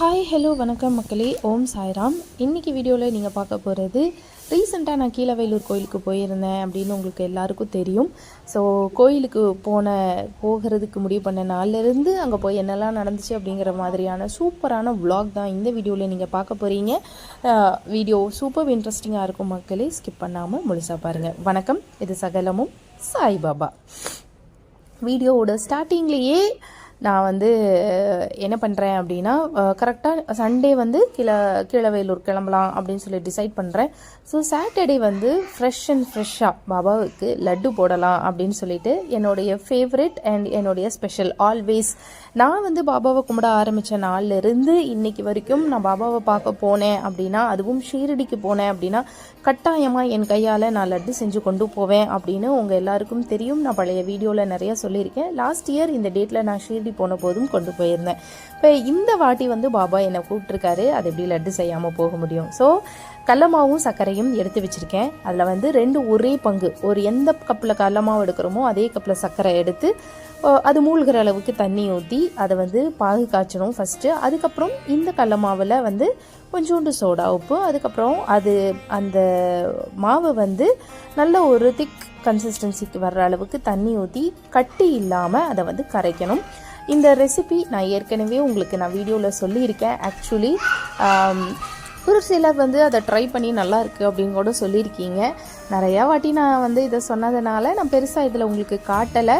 Hi hello வணக்கம் மக்களே. ஓம் சாய்ராம். இன்றைக்கி வீடியோவில் நீங்கள் பார்க்க போகிறது ரீசெண்டாக நான் கீழவேலூர் கோயிலுக்கு போயிருந்தேன் அப்படின்னு உங்களுக்கு எல்லாருக்கும் தெரியும். ஸோ கோயிலுக்கு போன போகிறதுக்கு முடிவு பண்ண நாள்லேருந்து அங்கே போய் என்னெல்லாம் நடந்துச்சு அப்படிங்கிற மாதிரியான சூப்பரான vlog தான் இந்த வீடியோவில் நீங்கள் பார்க்க போகிறீங்க வீடியோ சூப்பர் இன்ட்ரெஸ்டிங்காக இருக்கும் மக்களே. ஸ்கிப் பண்ணாமல் முழுசாக பாருங்கள் வணக்கம். இது சகலமும் சாய்பாபா. வீடியோவோட ஸ்டார்டிங்லேயே நான் வந்து என்ன பண்ணுறேன் அப்படின்னா கரெக்டாக சண்டே வந்து கீழே கீழவேலூர் கிளம்பலாம் அப்படின்னு சொல்லி டிசைட் பண்ணுறேன் ஸோ சாட்டர்டே வந்து ஃப்ரெஷ் அண்ட் ஃப்ரெஷ்ஷாக பாபாவுக்கு லட்டு போடலாம் அப்படின்னு சொல்லிட்டு என்னுடைய ஃபேவரட் அண்ட் என்னுடைய ஸ்பெஷல் ஆல்வேஸ் நான் வந்து பாபாவை கும்பிட ஆரம்பித்த நாள்லேருந்து இன்னைக்கு வரைக்கும் நான் பாபாவை பார்க்க போனேன் அப்படின்னா அதுவும் ஷீரடிக்கு போனேன் அப்படின்னா கட்டாயமாக என் கையால் நான் லட்டு செஞ்சு கொண்டு போவேன் அப்படின்னு உங்கள் எல்லாருக்கும் தெரியும். நான் பழைய வீடியோவில் நிறைய சொல்லியிருக்கேன். லாஸ்ட் இயர் இந்த டேட்டில் நான் ஷீர்டி போன போதும் கொண்டு போயிருந்தேன். இப்போ இந்த வாட்டி வந்து பாபா என்னை கூப்பிட்ருக்காரு அது எப்படி லட்டு செய்யாமல் போக முடியும்? ஸோ கடலமாவும் சர்க்கரையும் எடுத்து வச்சுருக்கேன். அதில் வந்து ரெண்டு ஒரே பங்கு. ஒரு எந்த கப்பில் கடலமாவு எடுக்கிறோமோ அதே கப்பில் சர்க்கரை எடுத்து அது மூழ்கிற அளவுக்கு தண்ணி ஊற்றி அதை வந்து பாகு காய்ச்சணும் ஃபஸ்ட்டு அதுக்கப்புறம் இந்த கடல மாவில் வந்து கொஞ்சோண்டு சோடா உப்பு. அதுக்கப்புறம் அது அந்த மாவை வந்து நல்ல ஒரு திக் கன்சிஸ்டன்சிக்கு வர்ற அளவுக்கு தண்ணி ஊற்றி கட்டி இல்லாமல் அதை வந்து கரைக்கணும். இந்த ரெசிபி நான் ஏற்கனவே உங்களுக்கு நான் வீடியோவில் சொல்லியிருக்கேன். ஆக்சுவலி ஒரு சிலர் வந்து அதை ட்ரை பண்ணி நல்லா இருக்குது அப்படின்னு கூட சொல்லியிருக்கீங்க. நிறையா வாட்டி நான் வந்து இதை சொன்னதுனால நான் பெருசாக இதில் உங்களுக்கு காட்டலை.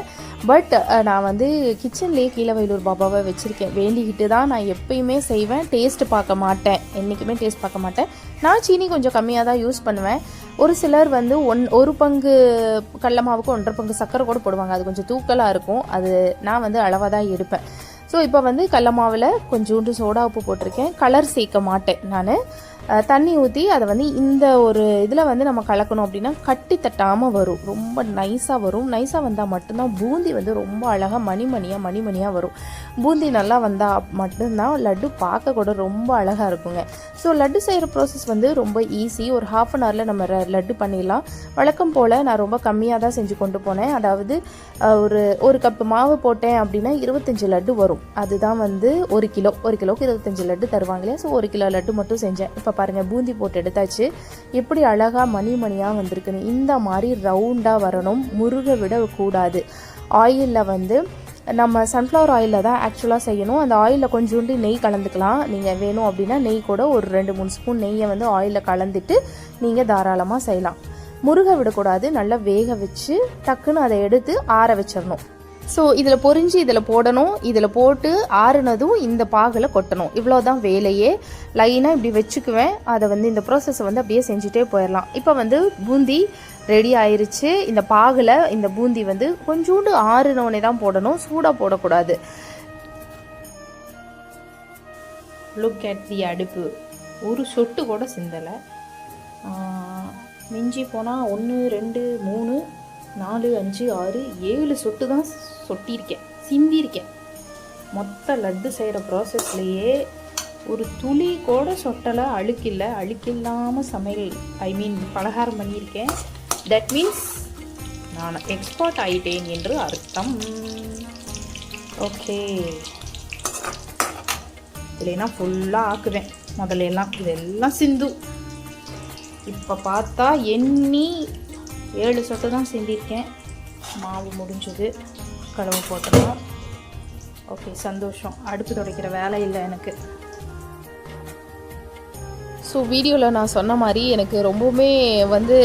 பட் நான் வந்து கிச்சன்லேயே கீழே வயலூர் பாபாவை வச்சுருக்கேன். வேண்டிக்கிட்டு தான் நான் எப்பயுமே செய்வேன். டேஸ்ட் பார்க்க மாட்டேன். என்றைக்குமே டேஸ்ட் பார்க்க மாட்டேன். நான் சீனி கொஞ்சம் கம்மியாக தான் யூஸ் பண்ணுவேன். ஒரு சிலர் வந்து ஒன் ஒரு பங்கு கடல மாவுக்கு ஒன்றரை பங்கு சர்க்கரை கூட போடுவாங்க. அது கொஞ்சம் தூக்கலாக இருக்கும். அது நான் வந்து அளவாக தான் எடுப்பேன். ஸோ இப்போ வந்து கடல மாவில் கொஞ்சோண்டு சோடா உப்பு போட்டிருக்கேன். கலர் சேர்க்க மாட்டேன் நான். தண்ணி ஊற்றி அதை வந்து இந்த ஒரு இதில் வந்து நம்ம கலக்கணும் அப்படின்னா கட்டி தட்டாமல் வரும். ரொம்ப நைஸாக வரும். நைஸாக வந்தால் மட்டும்தான் பூந்தி வந்து ரொம்ப அழகாக மணிமணியாக மணிமணியாக வரும். பூந்தி நல்லா வந்தால் மட்டும்தான் லட்டு பார்க்க கூட ரொம்ப அழகாக இருக்குங்க. ஸோ லட்டு செய்கிற ப்ராசஸ் வந்து ரொம்ப ஈஸி ஒரு ஹாஃப் அன் ஹவரில் நம்ம லட்டு பண்ணிடலாம். வழக்கம் போல் நான் ரொம்ப கம்மியாக தான் செஞ்சு கொண்டு போனேன். அதாவது ஒரு ஒரு கப் மாவு போட்டேன் அப்படின்னா இருபத்தஞ்சு லட்டு வரும். அதுதான் வந்து ஒரு கிலோ. ஒரு கிலோக்கு இருபத்தஞ்சி லட்டு தருவாங்க இல்லையா ஸோ ஒரு கிலோ லட்டு மட்டும் செஞ்சேன். இப்போ பாருங்கள் பூந்தி போட்டு எடுத்தாச்சு. எப்படி அழகாக மணி மணியாக வந்திருக்குன்னு இந்த மாதிரி ரவுண்டாக வரணும் முருக விடக்கூடாது ஆயிலில் வந்து நம்ம சன்ஃப்ளவர் ஆயிலில் தான் ஆக்சுவலாக செய்யணும். அந்த ஆயிலில் கொஞ்சோண்டு நெய் கலந்துக்கலாம். நீங்கள் வேணும் அப்படின்னா நெய் கூட ஒரு ரெண்டு மூணு ஸ்பூன் நெய்யை வந்து ஆயிலில் கலந்துட்டு நீங்கள் தாராளமாக செய்யலாம். முருக விடக்கூடாது நல்லா வேக வச்சு டக்குன்னு அதை எடுத்து ஆற வச்சிடணும். ஸோ இதில் பொரிஞ்சு இதில் போடணும். இதில் போட்டு ஆறுனதும் இந்த பாகில் கொட்டணும். இவ்வளோதான் வேலையே. லைனாக இப்படி வச்சுக்குவேன். அதை வந்து இந்த ப்ராசஸை வந்து அப்படியே செஞ்சுட்டே போயிடலாம் இப்போ வந்து பூந்தி ரெடி ஆயிருச்சு. இந்த பாகில் இந்த பூந்தி வந்து கொஞ்சோண்டு ஆறுனோடனே தான் போடணும். சூடாக போடக்கூடாது. லுக் அட் தி அடுப்பு. ஒரு சொட்டு கூட சிந்தலை. மிஞ்சி போனால் ஒன்று ரெண்டு மூணு. நாலு அஞ்சு ஆறு ஏழு சொட்டு தான் சொட்டியிருக்கேன் சிந்தியிருக்கேன். மொத்த லட்டு செய்கிற ப்ராசஸ்லேயே ஒரு துளி கூட சொட்டலை அழுக்கில்லை அழுக்கில்லாமல் சமையல் ஐ மீன் பலகாரம் பண்ணியிருக்கேன். தட் மீன்ஸ் நான் எக்ஸ்பர்ட் ஆயிட்டேன் என்று அர்த்தம். ஓகே இல்லைன்னா ஃபுல்லாக ஆக்குவேன். முதல்ல எல்லாம் இதெல்லாம் சிந்து. இப்போ பார்த்தா எண்ணி ஏழு சொட்டு தான் செஞ்சிருக்கேன் மாவு முடிஞ்சது. கழுவு போட்டுடலாம். ஓகே சந்தோஷம். அடுப்பு துடைக்கிற வேலை இல்லை எனக்கு. ஸோ வீடியோவில் நான் சொன்ன மாதிரி எனக்கு ரொம்பவுமே வந்து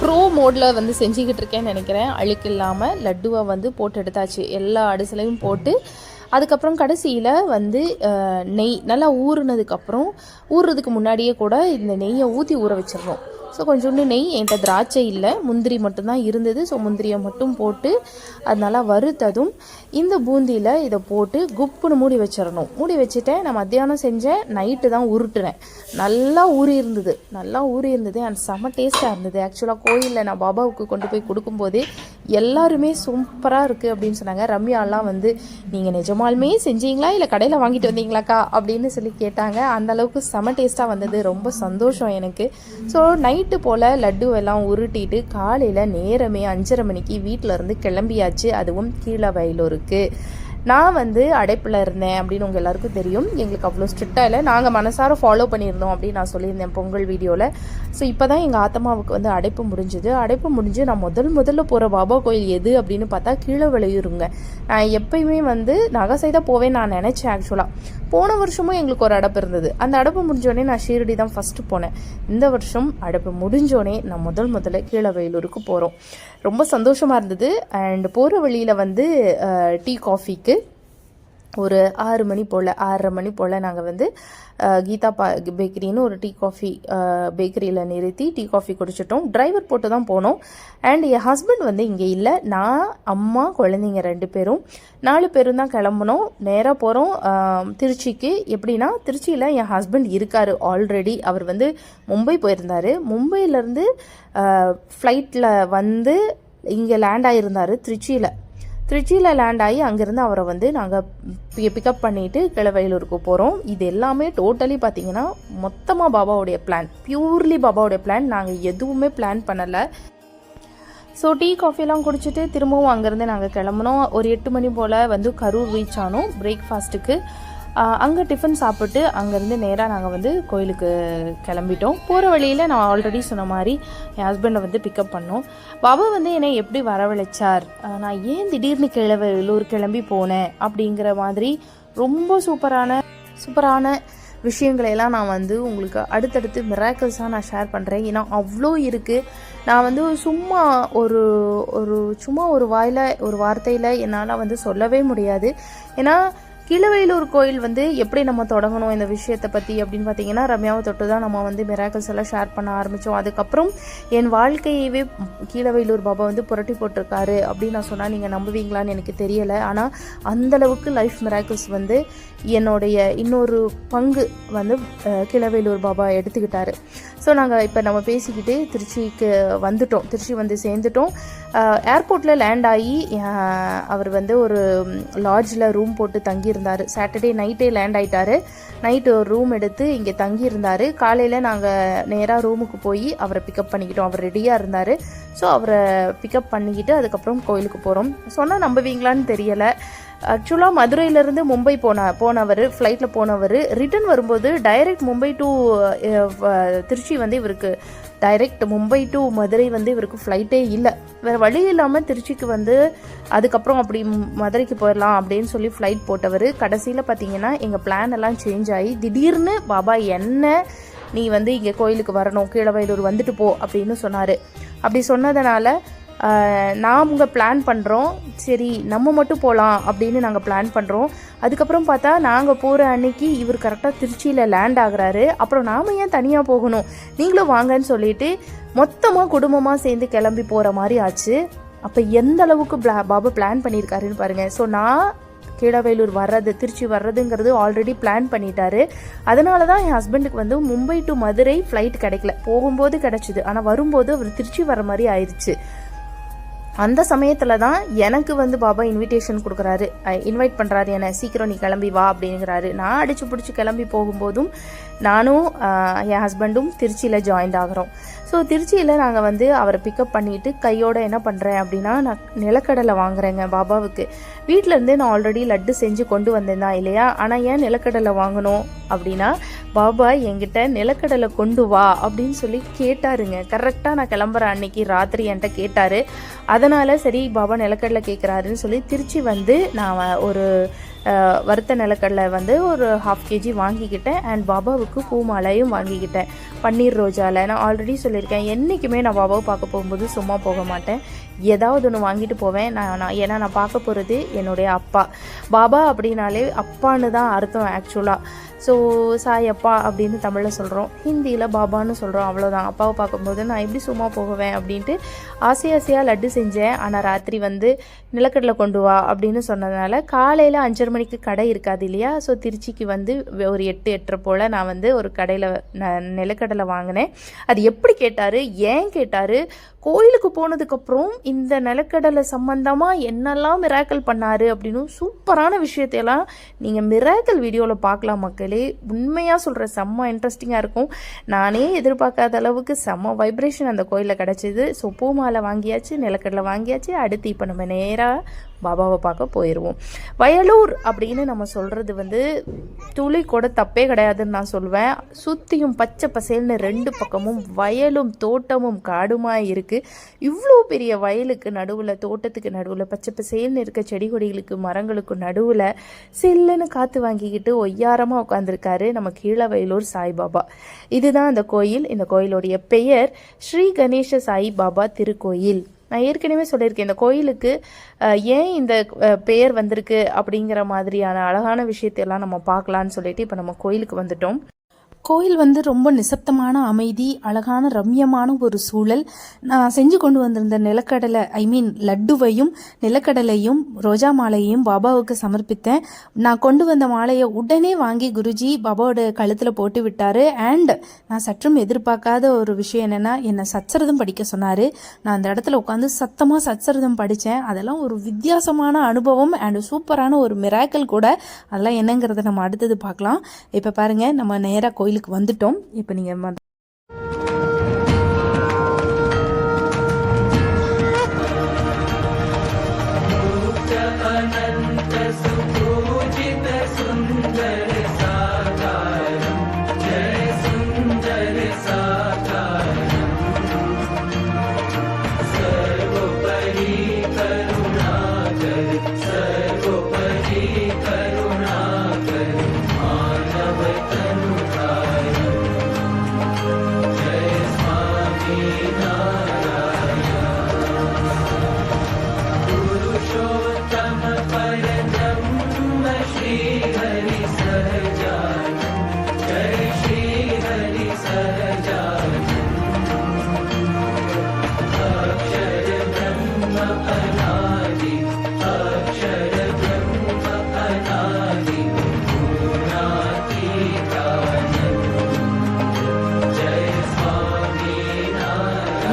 ப்ரோ மோடில் வந்து செஞ்சுக்கிட்டு இருக்கேன்னு நினைக்கிறேன். அழுக்கு இல்லாமல் லட்டுவை வந்து போட்டு எடுத்தாச்சு. எல்லா அடிசலையும் போட்டு அதுக்கப்புறம் கடைசியில் வந்து நெய். நல்லா ஊறுனதுக்கப்புறம் ஊறுறதுக்கு முன்னாடியே கூட இந்த நெய்யை ஊற்றி ஊற வச்சிடணும். ஸோ கொஞ்சோண்டு நெய் என்கிட்ட திராட்சை இல்லை. முந்திரி மட்டும்தான் இருந்தது. ஸோ முந்திரியை மட்டும் போட்டு அது நல்லா வறுத்ததும் இந்த பூந்தியில் இதை போட்டு குப்புன்னு மூடி வச்சிடணும். மூடி வச்சுட்டேன். நான் மத்தியானம் செஞ்சேன் நைட்டு தான் உருட்டுனேன். நல்லா ஊறி இருந்தது. நல்லா ஊறி இருந்தது. அண்ட் செம்ம டேஸ்ட்டாக இருந்தது. ஆக்சுவலாக கோயிலில் நான் பாபாவுக்கு கொண்டு போய் கொடுக்கும்போது எல்லாருமே சூப்பராக இருக்குது அப்படின்னு சொன்னாங்க. ரம்யாலாம் வந்து நீங்கள் நிஜமாலுமே செஞ்சீங்களா? இல்லை கடையில் வாங்கிட்டு வந்தீங்களாக்கா? அப்படின்னு சொல்லி கேட்டாங்க. அந்த அளவுக்கு செம டேஸ்ட்டாக வந்தது. ரொம்ப சந்தோஷம் எனக்கு. ஸோ நைட்டு போல் லட்டு எல்லாம் உருட்டிட்டு காலையில் நேரமே அஞ்சரை மணிக்கு வீட்டில் இருந்து கிளம்பியாச்சு. அதுவும் கீழே வயலூருக்கு. நான் வந்து அடைப்பில் இருந்தேன் அப்படின்னு உங்கள் எல்லாருக்கும் தெரியும். எங்களுக்கு அவ்வளோ ஸ்ட்ரிக்டாக இல்லை. நாங்கள் மனசார ஃபாலோ பண்ணியிருந்தோம் அப்படின்னு நான் சொல்லியிருந்தேன் பொங்கல் வீடியோவில் ஸோ இப்போ தான் எங்கள் ஆத்தமாவுக்கு வந்து அடைப்பு முடிஞ்சுது. அடைப்பு முடிஞ்சு நான் முதல் முதல்ல போகிற பாபா கோயில் எது அப்படின்னு பார்த்தா கீழே விளையுருங்க. நான் எப்பயுமே வந்து நகை தான் போவேன் நான் நினச்சேன் ஆக்சுவலாக போன வருஷமும் எங்களுக்கு ஒரு அடப்பு இருந்தது. அந்த அடப்பு முடிஞ்சோடனே நான் ஷீரடி தான் ஃபஸ்ட்டு போனேன். இந்த வருஷம் அடப்பு முடிஞ்சோடனே நான் முதல் முதல்ல கீழே வயலூருக்கு போகிறோம் ரொம்ப சந்தோஷமாக இருந்தது. அண்ட் போகிற வழியில் வந்து டீ காஃபிக்கு ஒரு ஆறு மணி போல் ஆறரை மணி போல் நாங்கள் வந்து கீதா பா பேக்கரின்னு ஒரு டீ காஃபி பேக்கரியில் நிறுத்தி டீ காஃபி குடிச்சிட்டோம். டிரைவர் போட்டு தான் போனோம். அண்ட் என் ஹஸ்பண்ட் வந்து இங்கே இல்லை. நான் அம்மா குழந்தைங்க ரெண்டு பேரும். நாலு பேரும் தான் கிளம்புனோம். நேராக போகிறோம் திருச்சிக்கு. எப்படின்னா திருச்சியில் என் ஹஸ்பண்ட் இருக்கார் ஆல்ரெடி அவர் வந்து மும்பை போயிருந்தார். மும்பையிலேருந்து ஃப்ளைட்டில் வந்து இங்கே லேண்ட் ஆகியிருந்தார் திருச்சியில். திருச்சியில் லேண்ட் ஆகி அங்கேருந்து அவரை வந்து நாங்கள் பிக்கப் பண்ணிவிட்டு கிளவயலூருக்கு போகிறோம் இது எல்லாமே டோட்டலி பார்த்தீங்கன்னா மொத்தமாக பாபாவுடைய பிளான் பியூர்லி பாபாவுடைய பிளான் நாங்கள் எதுவுமே பிளான் பண்ணலை. ஸோ டீ காஃபிலாம் குடிச்சிட்டு திரும்பவும் அங்கேருந்து நாங்கள் கிளம்புனோம். ஒரு எட்டு மணி போல் வந்து கரூர் ரீச் ஆனோம். பிரேக்ஃபாஸ்ட்டுக்கு அங்கே டிஃபன் சாப்பிட்டு அங்கேருந்து நேராக நாங்கள் வந்து கோயிலுக்கு கிளம்பிட்டோம். போகிற வழியில் நான் ஆல்ரெடி சொன்ன மாதிரி என் ஹஸ்பண்டை வந்து பிக்கப் பண்ணோம். பாபா வந்து என்னை எப்படி வரவழைச்சார்? நான் ஏன் திடீர்னு கிளவ வெள்ளூர் கிளம்பி போனேன் அப்படிங்கிற மாதிரி ரொம்ப சூப்பரான சூப்பரான விஷயங்களையெல்லாம் நான் வந்து உங்களுக்கு அடுத்தடுத்து மிராக்கிள்ஸாக நான் ஷேர் பண்ணுறேன் ஏன்னா அவ்வளோ இருக்குது நான் வந்து சும்மா ஒரு ஒரு சும்மா ஒரு வாயில் ஒரு வார்த்தையில் என்னால் வந்து சொல்லவே முடியாது. ஏன்னா கிழவையிலூர் கோயில் வந்து எப்படி நம்ம தொடங்கணும் இந்த விஷயத்தை பற்றி அப்படின்னு பார்த்தீங்கன்னா ரம்யாவை தொட்டு தான் நம்ம வந்து மிராக்கல்ஸ் எல்லாம் ஷேர் பண்ண ஆரம்பித்தோம் அதுக்கப்புறம் என் வாழ்க்கையவே கீழவையிலூர் பாபா வந்து புரட்டி போட்டிருக்காரு அப்படின்னு நான் சொன்னால் நீங்கள் நம்புவீங்களான்னு எனக்கு தெரியலை. ஆனால் அந்தளவுக்கு லைஃப் மிராக்கல்ஸ் வந்து என்னுடைய இன்னொரு பங்கு வந்து அஹ், பாபா எடுத்துக்கிட்டாரு. ஸோ நாங்கள் இப்போ நம்ம பேசிக்கிட்டு திருச்சிக்கு வந்துட்டோம். திருச்சி வந்து சேர்ந்துட்டோம். ஏர்போர்ட்டில் லேண்ட் ஆகி அவர் வந்து ஒரு லாட்ஜில் ரூம் போட்டு தங்கி தங்கியிருந்தார். சாட்டர்டே நைட்டே லேண்ட் ஆயிட்டாரு. நைட்டு ஒரு ரூம் எடுத்து இங்கே தங்கியிருந்தார். காலையில் நாங்கள் நேராக ரூமுக்கு போய் அவரை பிக்கப் பண்ணிக்கிட்டோம். அவர் ரெடியாக இருந்தார். ஸோ அவரை பிக்கப் பண்ணிக்கிட்டு அதுக்கப்புறம் கோயிலுக்கு போகிறோம் சொன்னால் நம்புவீங்களான்னு தெரியலை. ஆக்சுவலாக மதுரையிலேருந்து மும்பை போன போனவர் ஃப்ளைட்டில் போனவர் ரிட்டர்ன் வரும்போது டைரக்ட் மும்பை டு திருச்சி வந்து இவருக்கு டைரக்ட் மும்பை டு மதுரை வந்து இவருக்கு ஃப்ளைட்டே இல்லை. வேறு வழி இல்லாமல் திருச்சிக்கு வந்து அதுக்கப்புறம் அப்படி மதுரைக்கு போயிடலாம் அப்படின்னு சொல்லி ஃப்ளைட் போட்டவர் கடைசியில் பார்த்தீங்கன்னா எங்கள் பிளான் எல்லாம் சேஞ்ச் ஆகி திடீர்னு பாபா என்ன? நீ வந்து இங்கே கோயிலுக்கு வரணும் கீழவயலூர் வந்துட்டு போ அப்படின்னு சொன்னார். அப்படி சொன்னதுனால நாம் உங்கள் பிளான் பண்ணுறோம் சரி நம்ம மட்டும் போகலாம் அப்படின்னு நாங்கள் பிளான் பண்ணுறோம் அதுக்கப்புறம் பார்த்தா நாங்கள் போகிற அன்னைக்கு இவர் கரெக்டாக திருச்சியில் லேண்ட் ஆகுறாரு. அப்புறம் நாம் ஏன் தனியாக போகணும்? நீங்களும் வாங்கன்னு சொல்லிட்டு மொத்தமாக குடும்பமாக சேர்ந்து கிளம்பி போகிற மாதிரி ஆச்சு. அப்போ எந்த அளவுக்கு பிளா பாபா பிளான் பண்ணியிருக்காருன்னு பாருங்கள் ஸோ நான் கீழவேலூர் வர்றது திருச்சி வர்றதுங்கிறது ஆல்ரெடி பிளான் பண்ணிட்டாரு. அதனால தான் என் ஹஸ்பண்டுக்கு வந்து மும்பை டு மதுரை ஃப்ளைட் கிடைக்கல. போகும்போது கிடச்சிது. ஆனால் வரும்போது அவர் திருச்சி வர மாதிரி ஆயிடுச்சு அந்த சமயத்தில் தான் எனக்கு வந்து பாபா இன்விடேஷன் கொடுக்குறாரு. இன்வைட் பண்ணுறாரு என்னை. சீக்கிரம் நீ கிளம்பி வா அப்படிங்கிறாரு. நான் அடிச்சு பிடிச்சி கிளம்பி போகும்போதும் நானும் என் ஹஸ்பண்டும் திருச்சியில் ஜாயின்ட் ஆகிறோம். ஸோ திருச்சியில் நாங்கள் வந்து அவரை பிக்கப் பண்ணிட்டு கையோட என்ன பண்ணுறேன் அப்படின்னா நான் நிலக்கடலை வாங்குறேங்க பாபாவுக்கு. வீட்டிலேருந்து நான் ஆல்ரெடி லட்டு செஞ்சு கொண்டு வந்தேன் தான் இல்லையா? ஆனால் ஏன் நிலக்கடலை வாங்கணும் அப்படின்னா பாபா என்கிட்ட நிலக்கடலை கொண்டு வா அப்படின்னு சொல்லி கேட்டாருங்க. கரெக்டாக நான் கிளம்புற அன்னைக்கு ராத்திரி என்கிட்ட கேட்டார். அதனால் சரி பாபா நிலக்கடலை கேட்குறாருன்னு சொல்லி திருச்சி வந்து நான் ஒரு வறுத்த நிலக்கடலை வந்து ஒரு ஹாஃப் கேஜி வாங்கிக்கிட்டேன். அண்ட் பாபாவுக்கு பூ மாலையும் வாங்கிக்கிட்டேன். பன்னீர் ரோஜாவில் நான் ஆல்ரெடி சொல்லியிருக்கேன். என்றைக்குமே நான் பாபாவை பார்க்க போகும்போது சும்மா போக மாட்டேன். ஏதாவது ஒன்று வாங்கிட்டு போவேன். நான் நான் ஏன்னா நான் பார்க்க போகிறது என்னுடைய அப்பா. பாபா அப்படின்னாலே அப்பான்னு தான் அர்த்தம் ஆக்சுவலாக ஸோ சாய் அப்பா அப்படின்னு தமிழில் சொல்கிறோம் ஹிந்தியில் பாபான்னு சொல்கிறோம் அவ்வளோதான் அப்பாவை பார்க்கும்போது நான் எப்படி சும்மா போகுவேன் அப்படின்ட்டு ஆசை ஆசையாக லட்டு செஞ்சேன். ஆனால் ராத்திரி வந்து நிலக்கடலை கொண்டு வா அப்படின்னு சொன்னதுனால காலையில் அஞ்சரை மணிக்கு கடை இருக்காது இல்லையா? ஸோ திருச்சிக்கு வந்து ஒரு எட்டு எட்டரை போல் நான் வந்து ஒரு கடையில் நிலக்கடலை வாங்கினேன். அது எப்படி கேட்டார்? ஏன் கேட்டார்? கோயிலுக்கு போனதுக்கப்புறம் இந்த நிலக்கடலை சம்மந்தமாக என்னெல்லாம் மிராக்கல் பண்ணார் அப்படின்னு சூப்பரான விஷயத்தையெல்லாம் நீங்கள் மிராக்கல் வீடியோவில் பார்க்கலாம் மக்களே. உண்மையாக சொல்கிற செம்ம இன்ட்ரெஸ்டிங்காக இருக்கும். நானே எதிர்பார்க்காத அளவுக்கு செம்ம வைப்ரேஷன் அந்த கோயிலில் கிடச்சிது. ஸோ பூமாலை வாங்கியாச்சு நிலக்கடலை வாங்கியாச்சு. அடுத்து இப்போ நம்ம நேராக பாபாவை பார்க்க போயிடுவோம் வயலூர் அப்படின்னு நம்ம சொல்கிறது வந்து துளி கூட தப்பே கிடையாதுன்னு நான் சொல்லுவேன் சுற்றியும் பச்சை பசேல்னு ரெண்டு பக்கமும் வயலும் தோட்டமும் காடுமாக இருக்குது இவ்வளோ பெரிய வயலுக்கு நடுவில் தோட்டத்துக்கு நடுவில் பச்சை பசேல்னு இருக்க செடி கொடிகளுக்கு மரங்களுக்கு நடுவில் சில்லுன்னு காற்று வாங்கிக்கிட்டு ஒய்யாரமாக உட்காந்துருக்காரு நம்ம கீழவயலூர் சாய்பாபா. இதுதான் அந்த கோயில். இந்த கோயிலுடைய பெயர் ஸ்ரீ கணேச சாய்பாபா திருக்கோயில். நான் ஏற்கனவே சொல்லியிருக்கேன் இந்த கோயிலுக்கு ஏன் இந்த பெயர் வந்திருக்கு அப்படிங்கிற மாதிரியான அழகான விஷயத்தையெல்லாம் நம்ம பார்க்கலான்னு சொல்லிட்டு இப்போ நம்ம கோயிலுக்கு வந்துட்டோம். கோயில் வந்து ரொம்ப நிசப்தமான அமைதி அழகான ரம்யமான ஒரு சூழல். நான் செஞ்சு கொண்டு வந்திருந்த நிலக்கடலை ஐ மீன் லட்டுவையும் நிலக்கடலையும் ரோஜா மாலையையும் பாபாவுக்கு சமர்ப்பித்தேன். நான் கொண்டு வந்த மாலையை உடனே வாங்கி குருஜி பாபாவோட கழுத்தில் போட்டு விட்டார். அண்ட் நான் சற்றும் எதிர்பார்க்காத ஒரு விஷயம் என்னென்னா என்னை சச்சரதம் படிக்க சொன்னார். நான் அந்த இடத்துல உட்காந்து சத்தமாக சச்சரதம் படித்தேன் அதெல்லாம் ஒரு வித்தியாசமான அனுபவம் அண்ட் சூப்பரான ஒரு மிராக்கல் கூட. அதெல்லாம் என்னங்கிறத நம்ம அடுத்தது பார்க்கலாம். இப்போ பாருங்கள் நம்ம நேராக கோயில் கோயிலுக்கு வந்துட்டோம். இப்போ நீங்கள்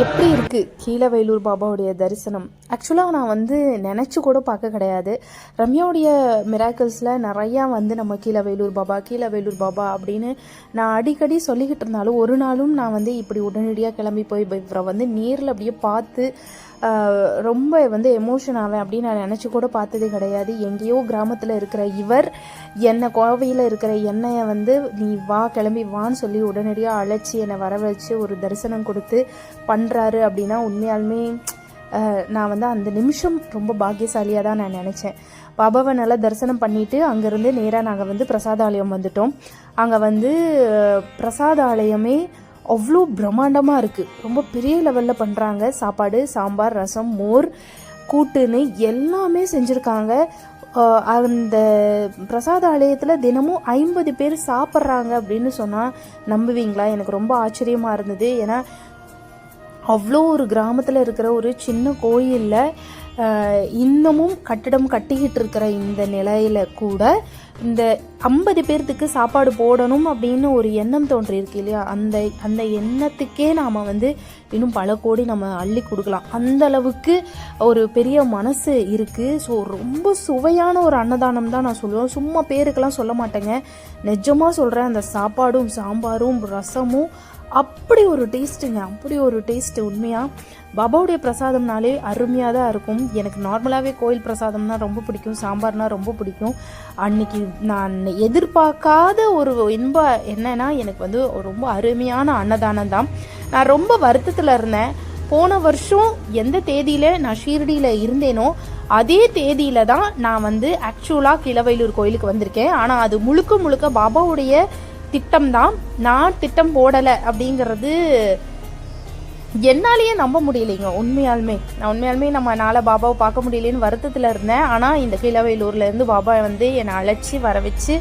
எப்படி இருக்குது கீழவேலூர் பாபாவுடைய தரிசனம். ஆக்சுவலாக நான் வந்து நினச்சி கூட பார்க்க கிடையாது. ரம்யாவுடைய மிராக்கிள்ஸில் நிறையா வந்து நம்ம கீழவேலூர் பாபா கீழவேலூர் பாபா அப்படின்னு நான் அடிக்கடி சொல்லிக்கிட்டு இருந்தாலும் ஒரு நாளும் நான் வந்து இப்படி உடனடியாக கிளம்பி போய் இவரை வந்து நேரில் அப்படியே பார்த்து ரொம்ப வந்து எமோஷன் ஆவேன் அப்படின்னு நான் நினச்சி கூட பார்த்தது கிடையாது. எங்கேயோ கிராமத்தில் இருக்கிற இவர் என்னை கோவையில் இருக்கிற என்னையை வந்து நீ வா கிளம்பி வான்னு சொல்லி உடனடியாக அழைச்சி என்னை வர வச்சு ஒரு தரிசனம் கொடுத்து பண்ணுறாரு அப்படின்னா உண்மையாலுமே நான் வந்து அந்த நிமிஷம் ரொம்ப பாக்கியசாலியாக தான் நான் நினச்சேன். பாபாவை நல்லா தரிசனம் பண்ணிவிட்டு அங்கேருந்து நேராக நாங்கள் வந்து பிரசாதாலயம் வந்துட்டோம். அங்கே வந்து அஹ், பிரசாதாலயமே அவ்வளோ பிரம்மாண்டமாக இருக்குது ரொம்ப பெரிய லெவலில் பண்ணுறாங்க சாப்பாடு சாம்பார் ரசம் மோர் கூட்டுன்னு எல்லாமே செஞ்சுருக்காங்க. அந்த பிரசாத ஆலயத்தில் தினமும் ஐம்பது பேர் சாப்பிட்றாங்க அப்படின்னு சொன்னால் நம்புவீங்களா? எனக்கு ரொம்ப ஆச்சரியமாக இருந்தது. ஏன்னா அவ்வளோ ஒரு கிராமத்தில் இருக்கிற ஒரு சின்ன கோயிலில் இன்னமும் கட்டிடம் கட்டிக்கிட்டு இருக்கிற இந்த நிலையில கூட இந்த ஐம்பது பேர்த்துக்கு சாப்பாடு போடணும் அப்படின்னு ஒரு எண்ணம் தோன்றியிருக்கு இல்லையா? அந்த அந்த எண்ணத்துக்கே நாம் வந்து இன்னும் பல கோடி நம்ம அள்ளி கொடுக்கலாம். அந்த அளவுக்கு ஒரு பெரிய மனசு இருக்குது ஸோ ரொம்ப சுவையான ஒரு அன்னதானம் தான் நான் சொல்லுவேன். சும்மா பேருக்கெல்லாம் சொல்ல மாட்டேங்க. நிஜமாக சொல்கிறேன் அந்த சாப்பாடும் சாம்பாரும் ரசமும் அப்படி ஒரு டேஸ்ட்டுங்க அப்படி ஒரு டேஸ்ட்டு உண்மையாக பாபாவுடைய பிரசாதம்னாலே அருமையாக தான் இருக்கும். எனக்கு நார்மலாகவே கோயில் பிரசாதம்னா ரொம்ப பிடிக்கும் சாம்பார்னா ரொம்ப பிடிக்கும். அன்னைக்கு நான் எதிர்பார்க்காத ஒரு இன்ப என்னன்னா எனக்கு வந்து ரொம்ப அருமையான அன்னதானம் தான். நான் ரொம்ப வருத்தத்தில் இருந்தேன். போன வருஷம் எந்த தேதியில் நான் ஷீரடியில் இருந்தேனோ அதே தேதியில் தான் நான் வந்து ஆக்சுவலாக கிளவையிலூர் கோயிலுக்கு வந்திருக்கேன். ஆனால் அது முழுக்க முழுக்க பாபாவுடைய திட்டம் தான் நான் திட்டம் போடலை அப்படிங்கிறது என்னாலேயே நம்ப முடியலைங்க உண்மையாலுமே. நான் உண்மையாலுமே நம்ம நாளை பாபாவை பார்க்க முடியலேன்னு வருத்தத்தில் இருந்தேன். ஆனால் இந்த கீழவேலூர்ல இருந்து பாபா வந்து என்னை அழைச்சி வர வச்சு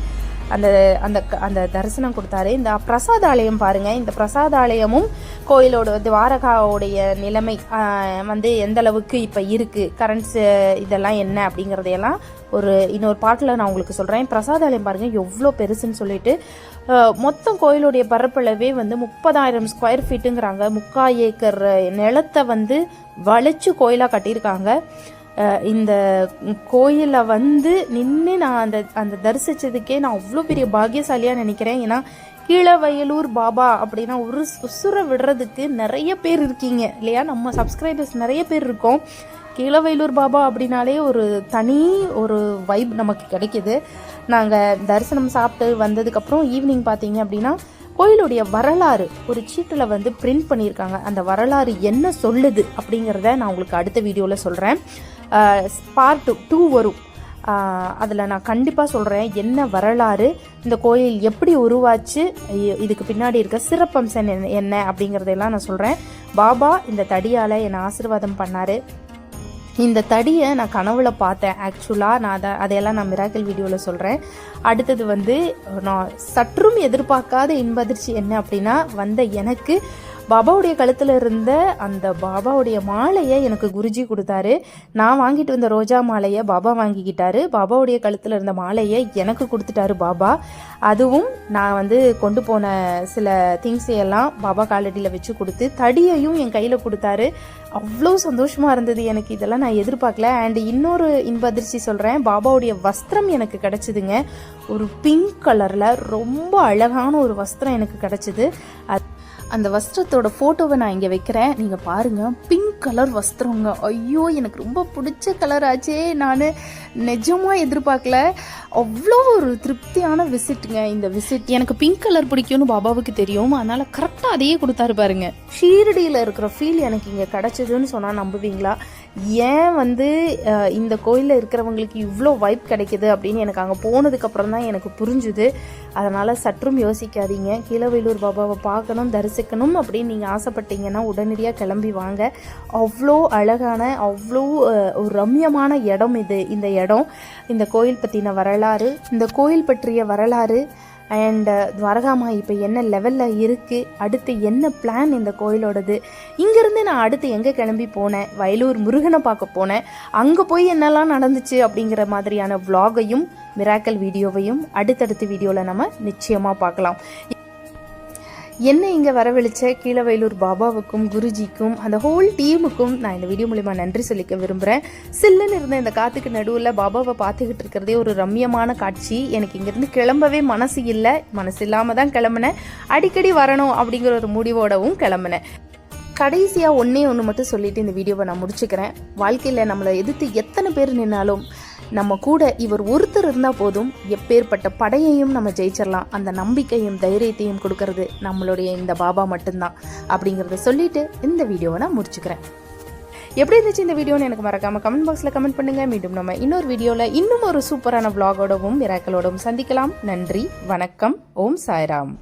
அந்த அந்த அந்த தரிசனம் கொடுத்தாரு. இந்த பிரசாதாலயம் பாருங்க. இந்த பிரசாதாலயமும் கோயிலோட துவாரகாவுடைய நிலைமை வந்து எந்த அளவுக்கு இப்போ இருக்கு? கரண்ட்ஸ் இதெல்லாம் என்ன அப்படிங்கிறதையெல்லாம் ஒரு இன்னொரு பாட்டில் நான் உங்களுக்கு சொல்கிறேன் பிரசாதாலயம் பாருங்கள் எவ்வளோ பெருசுன்னு சொல்லிட்டு மொத்தம் கோயிலுடைய பரப்பளவே வந்து முப்பதாயிரம் ஸ்கொயர் ஃபீட்டுங்கிறாங்க முக்கா ஏக்கர் நிலத்தை வந்து வளைச்சு கோயிலாக கட்டியிருக்காங்க. இந்த கோயிலில் வந்து நின்று நான் அந்த அந்த தரிசித்ததுக்கே நான் அவ்வளோ பெரிய பாக்கியசாலியாக நினைக்கிறேன். ஏன்னா கீழவயலூர் பாபா அப்படின்னா ஒரு உசுர விடுறதுக்கு நிறைய பேர் இருக்கீங்க. இல்லையா? நம்ம சப்ஸ்கிரைபர்ஸ் நிறைய பேர் இருக்கோம். கீழவயலூர் பாபா அப்படின்னாலே ஒரு தனி ஒரு வைப் நமக்கு கிடைக்கிது. நாங்கள் தரிசனம் சாப்பிட்டு வந்ததுக்கப்புறம் ஈவினிங் பார்த்தீங்க அப்படின்னா கோயிலுடைய வரலாறு ஒரு சீட்டில் வந்து பிரிண்ட் பண்ணியிருக்காங்க. அந்த வரலாறு என்ன சொல்லுது அப்படிங்கிறத நான் உங்களுக்கு அடுத்த வீடியோவில் சொல்கிறேன் பார்ட் டூ வரும். அதில் நான் கண்டிப்பாக சொல்கிறேன் என்ன வரலாறு இந்த கோயில் எப்படி உருவாச்சு இதுக்கு பின்னாடி இருக்க சிறப்பம்சம் என்ன- என்ன அப்படிங்கிறதெல்லாம் நான் சொல்கிறேன் பாபா இந்த தடியால் என்னை ஆசீர்வாதம் பண்ணார். இந்த தடியை நான் கனவுல பார்த்தேன். ஆக்சுவலாக நான் அதை அதையெல்லாம் நான் மிராக்கல் வீடியோவில் சொல்கிறேன் அடுத்தது வந்து நான் சற்றும் எதிர்பார்க்காத இன்பதிர்ச்சி என்ன அப்படின்னா வந்த எனக்கு பாபாவுடைய கழுத்தில் இருந்த அந்த பாபாவுடைய மாலையை எனக்கு குருஜி கொடுத்தாரு. நான் வாங்கிட்டு வந்த ரோஜா மாலையை பாபா வாங்கிக்கிட்டாரு. பாபாவுடைய கழுத்தில் இருந்த மாலையை எனக்கு கொடுத்துட்டாரு பாபா. அதுவும் நான் வந்து கொண்டு போன சில திங்ஸையெல்லாம் எல்லாம் பாபா காலடியில் வச்சு கொடுத்து தடியையும் என் கையில் கொடுத்தாரு. அவ்வளோ சந்தோஷமாக இருந்தது எனக்கு. இதெல்லாம் நான் எதிர்பார்க்கல. அண்ட் இன்னொரு இன்ப அதிர்ச்சி சொல்கிறேன் பாபாவுடைய வஸ்திரம் எனக்கு கிடச்சிதுங்க. ஒரு பிங்க் கலரில் ரொம்ப அழகான ஒரு வஸ்திரம் எனக்கு கிடச்சிது. அது அந்த வஸ்திரத்தோட ஃபோட்டோவை நான் இங்கே வைக்கிறேன். நீங்கள் பாருங்கள் பிங்க் கலர் வஸ்திரங்க. ஐயோ எனக்கு ரொம்ப பிடிச்ச கலர் ஆச்சே. நான் நிஜமாக எதிர்பார்க்கல. அவ்வளோ ஒரு திருப்தியான விசிட்டுங்க இந்த விசிட் எனக்கு பிங்க் கலர் பிடிக்கும்னு பாபாவுக்கு தெரியும். அதனால் கரெக்டாக அதையே கொடுத்தாரு பாருங்க. ஷீரடியில் இருக்கிற ஃபீல் எனக்கு இங்கே கிடச்சதுன்னு சொன்னால் நம்புவீங்களா? ஏன் வந்து இந்த கோயிலில் இருக்கிறவங்களுக்கு இவ்வளோ வைப் கிடைக்குது அப்படின்னு எனக்கு அங்கே போனதுக்கப்புறம் தான் எனக்கு புரிஞ்சுது. அதனால் சற்றும் யோசிக்காதீங்க. கீழவேலூர் பாபாவை பார்க்கணும் தரிசிக்கணும் அப்படின்னு நீங்கள் ஆசைப்பட்டீங்கன்னா உடனடியாக கிளம்பி வாங்க. அவ்வளோ அழகான அவ்வளோ ஒரு ரம்யமான இடம் இது இந்த இடம். இந்த கோயில் பற்றின வரலாறு இந்த கோயில் பற்றிய வரலாறு அண்ட் uh, துவாரகாமா இப்போ என்ன லெவலில் இருக்குது அடுத்து என்ன பிளான் இந்த கோயிலோடது? இங்கேருந்து நான் அடுத்து எங்கே கிளம்பி போனேன்? வயலூர் முருகனை பார்க்க போனேன். அங்கே போய் என்னெல்லாம் நடந்துச்சு அப்படிங்கிற மாதிரியான வ்ளாகையும் மிராக்கல் வீடியோவையும் அடுத்தடுத்த வீடியோவில் நம்ம நிச்சயமாக பார்க்கலாம். என்ன இங்கே வரவழைச்ச கீழவயலூர் பாபாவுக்கும் குருஜிக்கும் அந்த ஹோல் டீமுக்கும் நான் இந்த வீடியோ மூலிமா நன்றி சொல்லிக்க விரும்புகிறேன் சில்லுன்னு இருந்த இந்த காத்துக்கு நடுவில் பாபாவை பார்த்துக்கிட்டு இருக்கிறதே ஒரு ரம்யமான காட்சி. எனக்கு இங்கேருந்து கிளம்பவே மனசு இல்லை. மனசு இல்லாமல் தான் கிளம்புனேன். அடிக்கடி வரணும் அப்படிங்கிற ஒரு முடிவோடவும் கிளம்புனேன். கடைசியாக ஒன்றே ஒன்று மட்டும் சொல்லிட்டு இந்த வீடியோவை நான் முடிச்சுக்கிறேன். வாழ்க்கையில் நம்மளை எதிர்த்து எத்தனை பேர் நின்னாலும் நம்ம கூட இவர் ஒருத்தர் இருந்தால் போதும் எப்பேற்பட்ட படையையும் நம்ம ஜெயிச்சிடலாம் அந்த நம்பிக்கையும் தைரியத்தையும் கொடுக்கறது நம்மளுடைய இந்த பாபா மட்டும்தான் அப்படிங்கிறத சொல்லிட்டு இந்த வீடியோவை நான் முடிச்சுக்கிறேன். எப்படி இருந்துச்சு இந்த வீடியோன்னு எனக்கு மறக்காம கமெண்ட் பாக்ஸில் கமெண்ட் பண்ணுங்க. மீண்டும் நம்ம இன்னொரு வீடியோவில் இன்னும் ஒரு சூப்பரான விளாகோடவும் மிராக்களோடவும் சந்திக்கலாம். நன்றி வணக்கம் ஓம் சாய்ராம்.